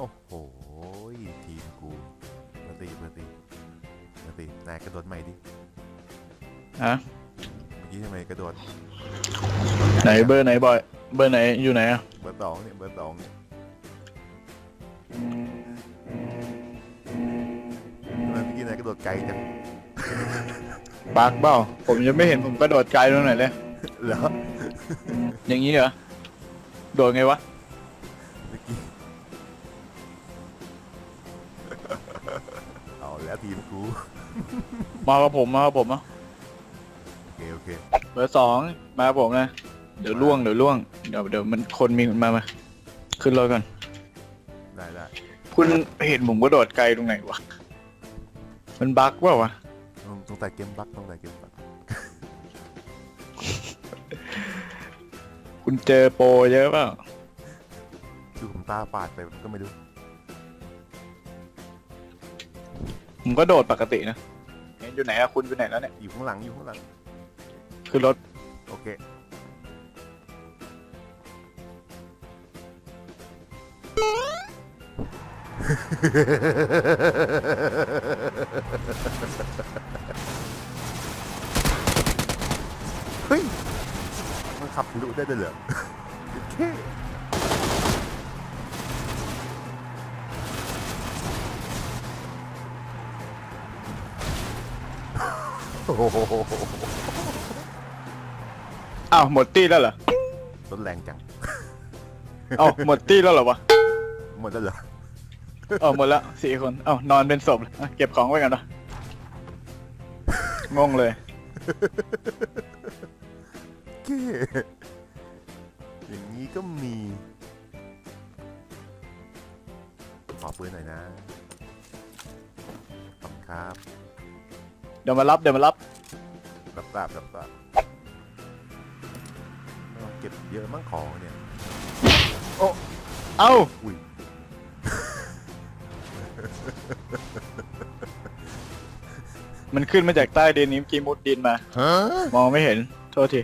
โอ้โหทีมกูมาตีมาตีมาตีนายกระโดดใหม่ดิฮะเมื่อกี้ทำไมกระโดดไหนเบอร์ไหนบอย เบอร์ไหนอยู่ไหนอะเบอร์สองเนี่ยเบอร์สองเนี่ยทำไมเมื่อกี้นายกระโดดไกลจังบักเปล่าผมยังไม่เห็นผมกระโดดไกลตรงไหนเลยเหรออย่างนี้เหรอโดดไงวะ มากับผมมากับผมอะโอเคโอเคเบอร์สองมากับผมนะเดี๋ยวล่วงเดี๋ยวล่วงเดี๋ยวเดี๋ยวมันคนมีมามาขึ้นรถก่อนได้ได้คุณเห็นผมกระโดดไกลตรงไหนวะมันบักเปล่าวะต้องต้องแต่เกมบักต้องแต่เกมบักคุณเจอโปรเยอะเปล่าคือผมตาฝาดไปก็ไม่รู้ผมก็โดดปกตินะเห็น อยู่ไหนอะคุณอยู่ไหนแล้วเนี่ยอยู่ข้างหลังอยู่ข้างหลังขึ้นรถโอเคเฮ้ยมันขับทะลุได้ด้วยเหรอโอเค โอ้โหอ้าวหมดตี้แล้วเหรอรถแรงจัง เอ้าหมดตี้แล้วเหรอวะหมดแล้วเหรอ เออหมดแล้วสี่คนเอ้านอนเป็นศพเลยอะเก็บของไว้กันนะงงเลย เก้อย่างนี้ก็มี ขอปืนหน่อยนะขอบคุณครับ เดี๋ยวมารับเดี๋ยวมารับรับทราบรับทราบเอาเก็บเยอะมั่งของเนี่ย เอ้าอุ้ย มันขึ้นมาจากใต้ดินนี้เมื่อกี้มุดดินมา ฮะมองไม่เห็นโทษที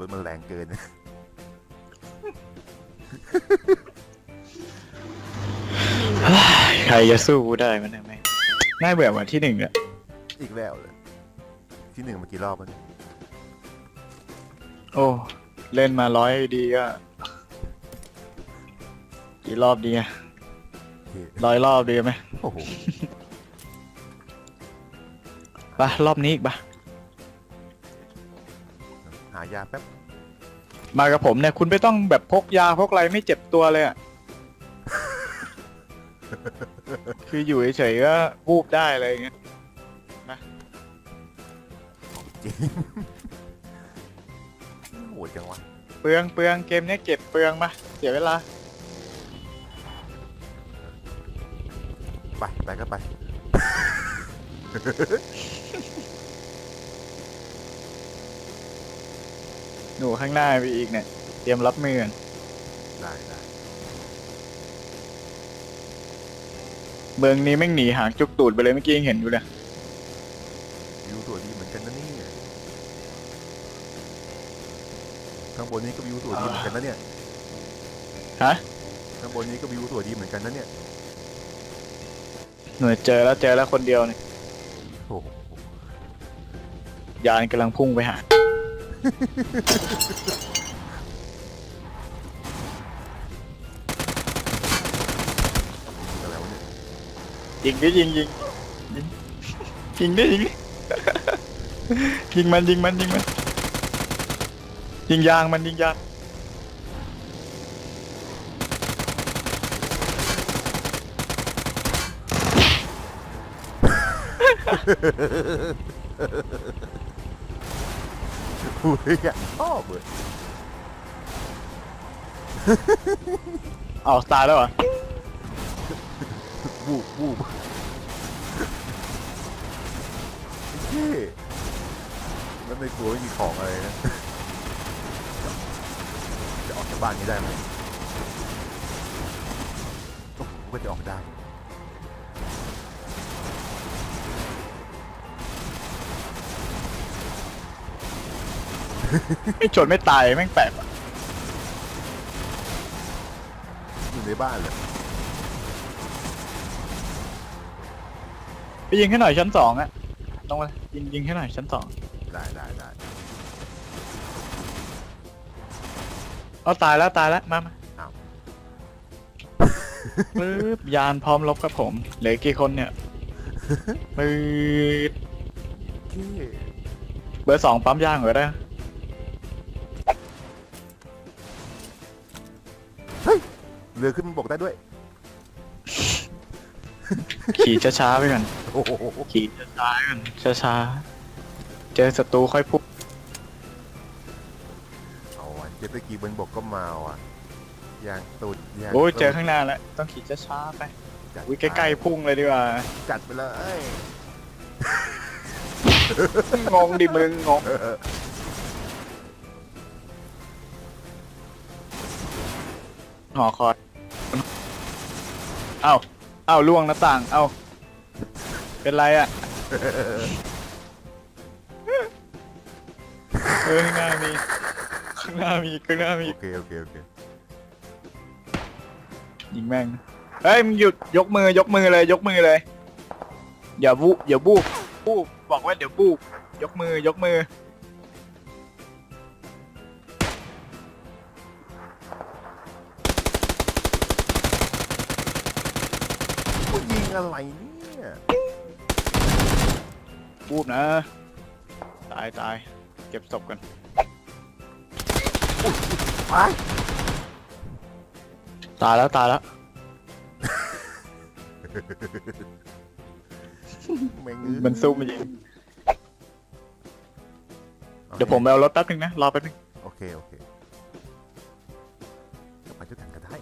รถมันแรงเกิน ใครจะสู้กูได้มันได้ไหมน่าเบื่อวันที่หนึ่งอะ อีกแล้วเลย ที่หนึ่งมากี่รอบแล้วเนี่ยโอ้ เล่นมาร้อยดีก็กี่รอบดีอะโอเคร้อยรอบดีไหมโอ้โหไปะรอบนี้อีกปะหายาแป๊บมากับผมเนี่ย คุณไม่ต้องแบบพกยาพกอะไรไม่เจ็บตัวเลยอะ คืออยู่เฉยๆก็วูบได้อะไรอย่างเงี้ย โหดจังวะเปลืองเปลืองเกมเนี้ยเก็บเปลืองมาเสียเวลา ไปไปก็ไป หนูข้างหน้ามีอีกเนี่ย เตรียมรับมือกันได้ได้เมืองนี้แม่งหนีหางจุกตูดไปเลยเมื่อกี้ยังเห็นอยู่เลย วิวสวยดีเหมือนกันนะนี่ข้างบนนี้ก็วิวสวยดีเหมือนกันนะเนี่ยฮะข้างบนนี้ก็วิวสวยดีเหมือนกันนะเนี่ยหน่วยเจอแล้วเจอแล้วคนเดียวเนี่ยโอ้โหยานกำลังพุ่งไปหา อะไรวะเนี่ยยิงดิยิงยิงยิงยิงดิยิงดิ ยิงมันยิงมันยิงมัน ยิงยางมันยิงยางอุ้ยอะชอบเลยเอาตายแล้วเหรอวูบวูบเฮ้ยแล้วในตัวไม่มีของอะไรนะจะ ออกจากบ้านนี้ได้ไหมก็ผมก็จะออกได้ ไม่ชนไม่ตายแม่งแปลกอะอยู่ในบ้านเลยไปยิงให้หน่อยชั้นสองอะลงมายิงยิงให้หน่อยชั้นสองได้ได้ได้ เอาตายแล้วตายแล้วมามาอ้าวปึ๊บยานพร้อมรบครับผมเหลือกี่คนเนี่ยปึ๊บนี่เบอร์สองปั๊มยางเหรอได้เรือขึ้นบกได้ด้วย ขี่ช้าๆไปก่อนโอ้โหขี่ช้าๆก่อนช้าๆเจอศัตรูค่อยพุ่ง เอาอะเจ็ตสกีบนบกก็มาว่ะยางตูดยางโอ้ยเจอตูดข้างหน้าแล้วต้องขี่ช้าๆไปจัดอุ้ยใกล้ๆพุ่งเลยดีกว่า จัดไปเลย งงดิมึงงงเออหอคอยเอ้าเอ้าล่วงหน้าต่าง เอ้าเป็นไรอะเออข้าง หน้ามีข้างหน้ามีข้างหน้ามีโอเคโอเคโอเคยิงแม่งเฮ้ยมึงหยุดยกมือยกมือเลยยกมือเลยอย่าวูอย่าบูบบูบบอกว่าเดี๋ยวบูบยกมือยกมือ ผู้ยิงอะไรเนี่ยบูบนะ ตายตายเก็บศพกัน ไปตายแล้วตายแล้วแม่งอ้ยมันสู้มายิงเดี๋ยวผมไปเอารถแป๊บนึงนะรอแป๊บนึงโอเค โอเคเดี๋ยวไปด้วยกันก็ได้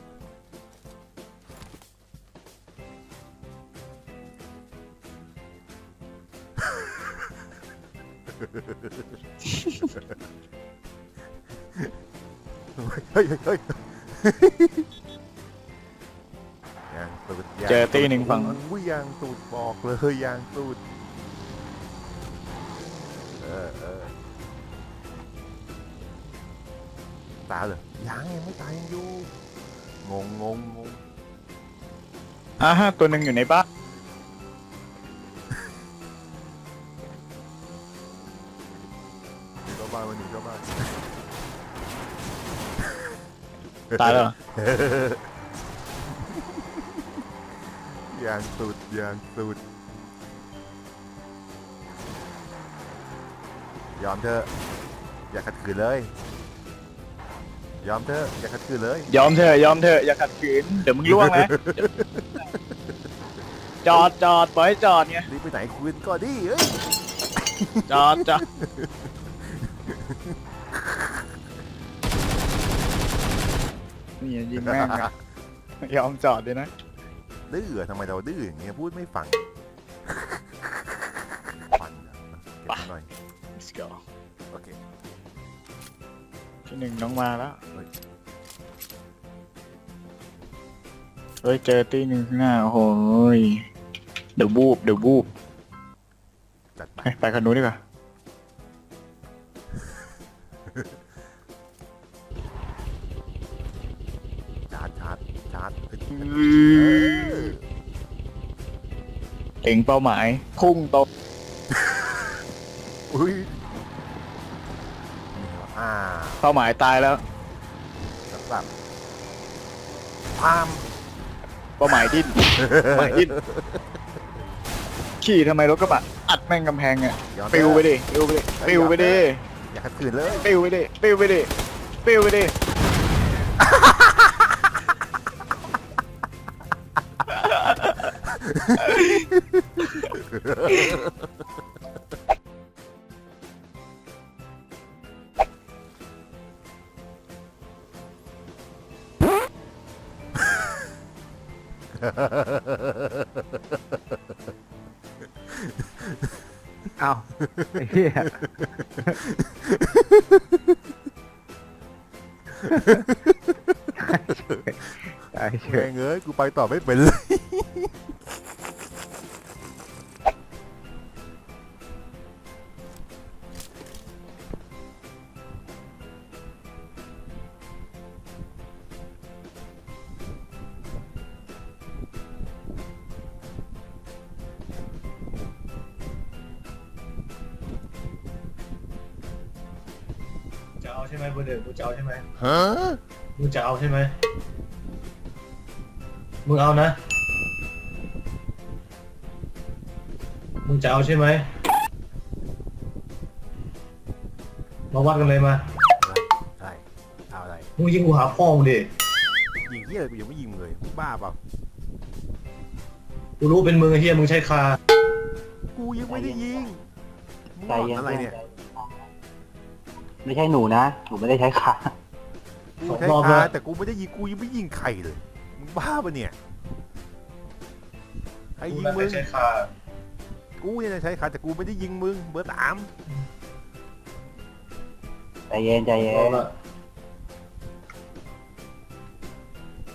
เฮ้ยเฮ้ยเฮ้ยยางตูดยางเจอตีหนึ่งฝั่ง อุ้ยยางตูดบอกเลยยางตูดเออเออตายเลยยังยังไม่ตายยังอยู่งงงงงงอ่าฮะตัวหนึ่งอยู่ในบ้านหนี ตายแล้วเหรอยางตูดยางตูดยอมเถอะ อย่าขัดขืนเลย ยอมเถอะ อย่าขัดขืนเลย ยอมเถอะยอมเถอะอย่าขัดขืนเดี๋ยวมึงล่วงนะจอดจอดปล่อยให้จอดไงรีบไปไหนคืนก่อนดิเอ้ยจอดจอด นี่ยิงแม่งอะยอมจอดเลยนะ ดื้อทำไมเราดื้ออย่างเงี้ยพูดไม่ฟังฟันเหรอเก็บหน่อย let's go โอเคที่หนึ่งน้องมาแล้วเฮ้ยเฮ้ยเจอตีหนึ่งข้างหน้า โอ้โหยเดี๋ยวบูบเดี๋ยวบูบจัดไป ไปไปคันนู้นดีกว่าาร์จเอ้ยเล็งเป้าหมาย พุ่งตรงอุ้ยอ่าเป้าหมายตายแล้ว สับสับพามเป้าหมายดิ้นเป้าหมายดิ้นขี่ทำไมรถกระบะอัดแม่งกำแพงอะยอมปิวไปเถอะดิปิวไปดิปิวไปดิอย่าขัดขืนเลยปิวไปดิปิวไปดิปิวไปดิ เอาไอ้เหี้ยตายเฉแม่ยงเอ้ยกูไปต่อไม่เป็นเลย ใช่ไหมเบอร์หนึ่งมึงจะเอาใช่ไหมฮะมึงจะเอาใช่ไหมมึงเอานะ มึงจะเอาใช่ไหมมาวัดกันเลยมาอะไรใช่เอาอะไร มึงยิงกูหาพ่อมึงดิ ยิงเหี้ยอะไรกูยังไม่ยิงมึงเลยมึงบ้าเปล่ากูรู้เป็นมึงไอ้เฮียมึงใช้คา กูยังไม่ได้ยิงมึงใจหลอนเย็นอะไรเนี่ย ไม่ใช่หนูนะ หนูไม่ได้ใช้ขากูใช้คาแต่กูไม่ได้ยิงกูยังไม่ยิงใครเลยมึงบ้าปะเนี่ยใครกูยิงนั่นมึไม่งใช้คากูเนี่ยใช้คาแต่กูไม่ได้ยิงมึงเบอร์สามใจเย็นใจเย็เอานละ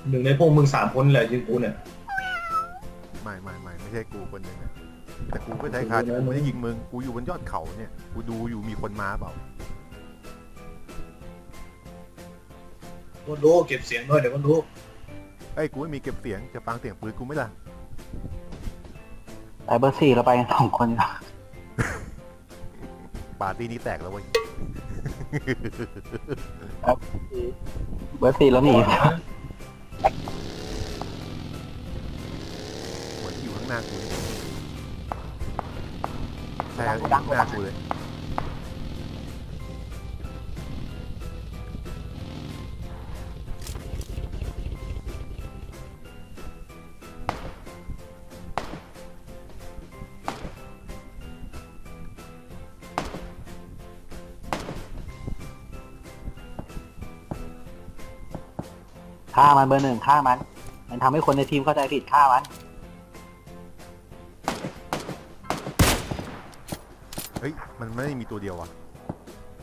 หนึ่งในพวกมึงสามคนแหละยิงกูเนี่ย ไม่ไม่ไม่ไม่ใช่กูคนหนึ่งนะแต่กูก็ใช้คาแต่กูไม่ได้ยิงมึงกูอยู่บนยอดเขาเนี่ยกูดูอยู่มีคนมาเปล่า ก็รู้เก็บเสียงด้วยเดี๋ยวก็รู้ไอ้ยกูไม่มีเก็บเสียงจะฟังเสียงปืนกูไหม่ล่ะไปเบอร์สี่เราไปกันสองคนครับปาร์ตี้นี้แตกแล้วเว้ยเบอร์สี่แล้วหนีเหมือนอยู่ข้างหน้ากูเลยใช่อยู่ข้างหน้ากูเลย ฆ่ามันเบอร์หนึ่งฆ่ามัน มันทำให้คนในทีมเข้าใจผิดฆ่ามัน เฮ้ย มันไม่ได้มีตัวเดียวว่ะ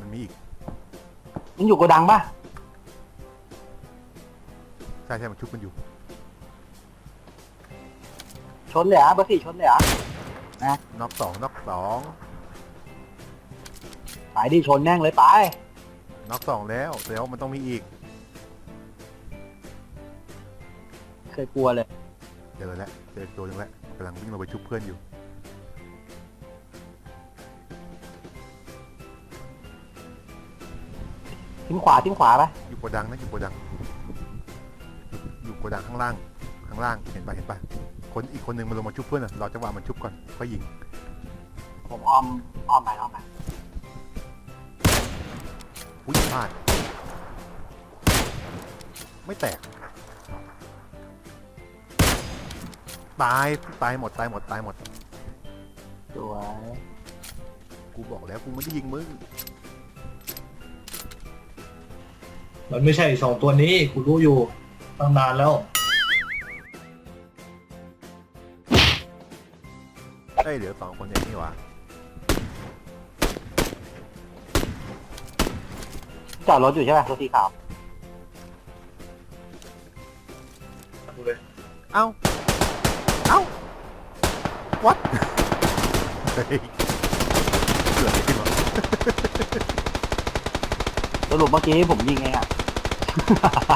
มันมีอีก มันอยู่โกดังปะใช่ใช่มันชุบกันอยู่ ชนเลยเหรอะเบอร์สี่ชนเลยเหรอะน็อกสองน็อกสองไปดิชนแน่งเลยไปน็อกสองแล้วแล้วมันต้องมีอีก เคยกลัวเลยเจอแล้วเจออีกตัวหนึงแล้วกำลังวิ่งลงไปชุบเพื่อนอยู่ ทิ้งขวาทิ้งขวาไปอยู่โกดังนะอยู่โกดัง อยู่โกดังข้างล่าง ข้างล่างเห็นปะเห็นปะคนอีกคนนึงมันลงมาชุบเพื่อนอะเราจะว่ามันชุบก่อนค่อยยิงผมอ้อมอ้อมไปอ้อมไปอุ้ยพลาดไม่แตก ตายตายหมดตายหมดตายหมด สวยกูบอกแล้วกูไม่ได้ยิงมึงมันไม่ใช่สองตัวนี้กูรู้อยู่ตั้งนานแล้ว เอ้ยเหลือสองคนเองนี่หวะจอดรถอยู่ใช่ไหมรถสีขาวดูเลยเอ้าเอ้า วัดเฮ้ยเกิดอะไรขึ้นวะสรุปเมื่อกี้ผมยิงเองอะ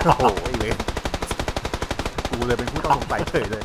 โอ้โหไอ้เวนกูเลยเป็นผู้ต้องสงสัยเฉยเลย